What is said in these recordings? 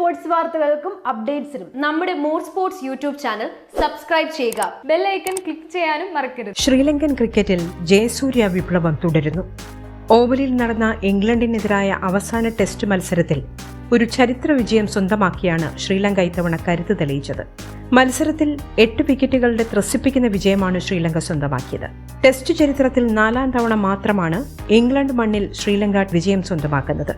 Sports വാർത്തകൾക്കും അപ്ഡേറ്റ്സിനും നമ്മുടെ more sports YouTube channel subscribe ചെയ്യുക. ബെല്ലൈക്കൺ ക്ലിക്ക് ചെയ്യാനും മറക്കരുത്. ശ്രീലങ്കൻ ക്രിക്കറ്റിൽ ജയസൂര്യ വിപ്ലവം തുടരുന്നു. ഓവലിൽ നടന്ന ഇംഗ്ലണ്ടിനെതിരായ അവസാന ടെസ്റ്റ് മത്സരത്തിൽ ഒരു ചരിത്ര വിജയം സ്വന്തമാക്കിയാണ് ശ്രീലങ്ക ഇത്തവണ കരുത്ത് തെളിയിച്ചത്. മത്സരത്തിൽ എട്ട് വിക്കറ്റുകളുടെ ത്രസിപ്പിക്കുന്ന വിജയമാണ് ശ്രീലങ്ക സ്വന്തമാക്കിയത്. ടെസ്റ്റ് ചരിത്രത്തിൽ നാലാം തവണ മാത്രമാണ് ഇംഗ്ലണ്ട് മണ്ണിൽ ശ്രീലങ്ക വിജയം സ്വന്തമാക്കുന്നത്.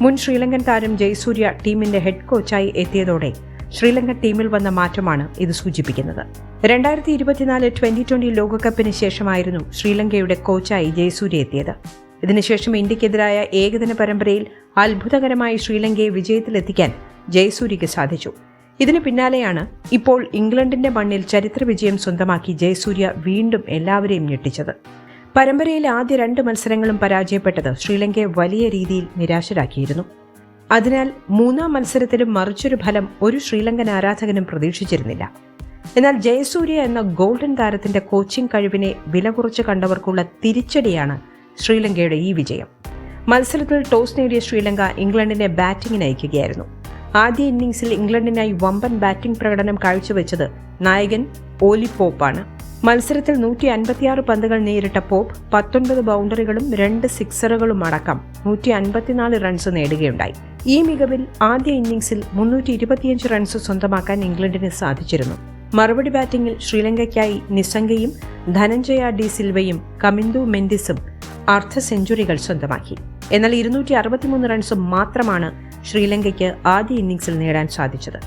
മുൻ ശ്രീലങ്കൻ താരം ജയസൂര്യ ടീമിന്റെ ഹെഡ് കോച്ചായി എത്തിയതോടെ ശ്രീലങ്കൻ ടീമിൽ വന്ന മാറ്റമാണ് ഇത് സൂചിപ്പിക്കുന്നത്. രണ്ടായിരത്തി ഇരുപത്തിനാല് ട്വന്റി ട്വന്റി ലോകകപ്പിന് ശേഷമായിരുന്നു ശ്രീലങ്കയുടെ കോച്ചായി ജയസൂര്യ എത്തിയത്. ഇതിനുശേഷം ഇന്ത്യക്കെതിരായ ഏകദിന പരമ്പരയിൽ അത്ഭുതകരമായി ശ്രീലങ്കയെ വിജയത്തിലെത്തിക്കാൻ ജയസൂര്യയ്ക്ക് സാധിച്ചു. ഇതിനു പിന്നാലെയാണ് ഇപ്പോൾ ഇംഗ്ലണ്ടിന്റെ മണ്ണിൽ ചരിത്ര വിജയം സ്വന്തമാക്കി ജയസൂര്യ വീണ്ടും എല്ലാവരെയും ഞെട്ടിച്ചത്. പരമ്പരയിലെ ആദ്യ രണ്ട് മത്സരങ്ങളും പരാജയപ്പെട്ടത് ശ്രീലങ്കയെ വലിയ രീതിയിൽ നിരാശരാക്കിയിരുന്നു. അതിനാൽ മൂന്നാം മത്സരത്തിലും മറിച്ചൊരു ഫലം ഒരു ശ്രീലങ്കൻ ആരാധകനും പ്രതീക്ഷിച്ചിരുന്നില്ല. എന്നാൽ ജയസൂര്യ എന്ന ഗോൾഡൻ താരത്തിന്റെ കോച്ചിംഗ് കഴിവിനെ വില കുറച്ച് കണ്ടവർക്കുള്ള തിരിച്ചടിയാണ് ശ്രീലങ്കയുടെ ഈ വിജയം. മത്സരത്തിൽ ടോസ് നേടിയ ശ്രീലങ്ക ഇംഗ്ലണ്ടിനെ ബാറ്റിംഗിന് അയക്കുകയായിരുന്നു. ആദ്യ ഇന്നിംഗ്സിൽ ഇംഗ്ലണ്ടിനായി വമ്പൻ ബാറ്റിംഗ് പ്രകടനം കാഴ്ചവെച്ചത് നായകൻ ഓലി പോപ്പാണ്. മത്സരത്തിൽ നൂറ്റി അൻപത്തിയാറ് പന്തുകൾ നേരിട്ട പോപ്പ് പത്തൊൻപത് ബൗണ്ടറികളും രണ്ട് സിക്സറുകളും അടക്കം നൂറ്റി അൻപത്തിനാല് റൺസ് നേടുകയുണ്ടായി. ഈ മികവിൽ ആദ്യ ഇന്നിംഗ്സിൽ മുന്നൂറ്റി ഇരുപത്തിയഞ്ച് റൺസ് സ്വന്തമാക്കാൻ ഇംഗ്ലണ്ടിന് സാധിച്ചിരുന്നു. മറുപടി ബാറ്റിംഗിൽ ശ്രീലങ്കയ്ക്കായി നിസംഗയും ധനഞ്ജയ ഡി സിൽവയും കമിന്ദു മെൻഡിസും അർദ്ധ സെഞ്ചുറികൾ സ്വന്തമാക്കി. എന്നാൽ ഇരുന്നൂറ്റി അറുപത്തിമൂന്ന് റൺസ് മാത്രമാണ് ശ്രീലങ്കയ്ക്ക് ആദ്യ ഇന്നിംഗ്സിൽ നേടാൻ സാധിച്ചത്.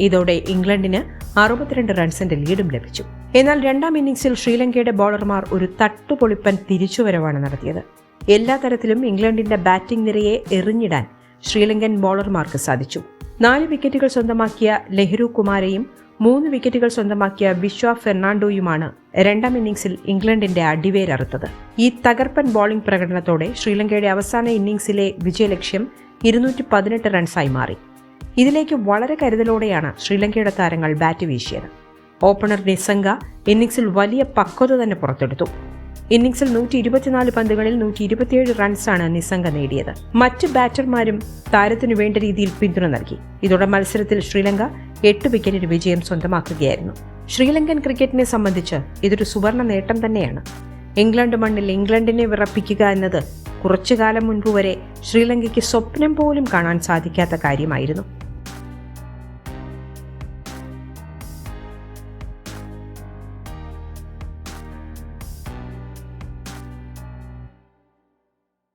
ഇതോടെ ഇംഗ്ലണ്ടിന് അറുപത്തിരണ്ട് റൺസിന്റെ ലീഡും ലഭിച്ചു. എന്നാൽ രണ്ടാം ഇന്നിംഗ്സിൽ ശ്രീലങ്കയുടെ ബോളർമാർ ഒരു തട്ടുപൊളിപ്പൻ തിരിച്ചുവരവാണ് നടത്തിയത്. എല്ലാ തരത്തിലും ഇംഗ്ലണ്ടിന്റെ ബാറ്റിംഗ് നിരയെ എറിഞ്ഞിടാൻ ശ്രീലങ്കൻ ബോളർമാർക്ക് സാധിച്ചു. നാല് വിക്കറ്റുകൾ സ്വന്തമാക്കിയ ലെഹ്രു കുമാരയും മൂന്ന് വിക്കറ്റുകൾ സ്വന്തമാക്കിയ വിശ്വ ഫെർണാണ്ടോയുമാണ് രണ്ടാം ഇന്നിംഗ്സിൽ ഇംഗ്ലണ്ടിന്റെ അടിവേരറുത്തത്. ഈ തകർപ്പൻ ബോളിംഗ് പ്രകടനത്തോടെ ശ്രീലങ്കയുടെ അവസാന ഇന്നിംഗ്സിലെ വിജയലക്ഷ്യം ഇരുന്നൂറ്റി പതിനെട്ട് റൺസായി മാറി. ഇതിലേക്ക് വളരെ കരുതലോടെയാണ് ശ്രീലങ്കയുടെ താരങ്ങൾ ബാറ്റ് വീശിയത്. ഓപ്പണർ നിസംഗ ഇന്നിംഗ്സിൽ വലിയ പക്വത തന്നെ പുറത്തെടുത്തു. ഇന്നിംഗ്സിൽ നൂറ്റി ഇരുപത്തിനാല് പന്തുകളിൽ നൂറ്റി ഇരുപത്തിയേഴ് റൺസാണ് നിസംഗ നേടിയത്. മറ്റ് ബാറ്റർമാരും താരത്തിനു വേണ്ട രീതിയിൽ പിന്തുണ നൽകി. ഇതോടെ മത്സരത്തിൽ ശ്രീലങ്ക എട്ട് വിക്കറ്റിന് വിജയം സ്വന്തമാക്കുകയായിരുന്നു. ശ്രീലങ്കൻ ക്രിക്കറ്റിനെ സംബന്ധിച്ച് ഇതൊരു സുവർണ നേട്ടം തന്നെയാണ്. ഇംഗ്ലണ്ട് മണ്ണിൽ ഇംഗ്ലണ്ടിനെ വിറപ്പിക്കുക എന്നത് കുറച്ചു കാലം മുൻപ് വരെ ശ്രീലങ്കയ്ക്ക് സ്വപ്നം പോലും കാണാൻ സാധിക്കാത്ത കാര്യമായിരുന്നു.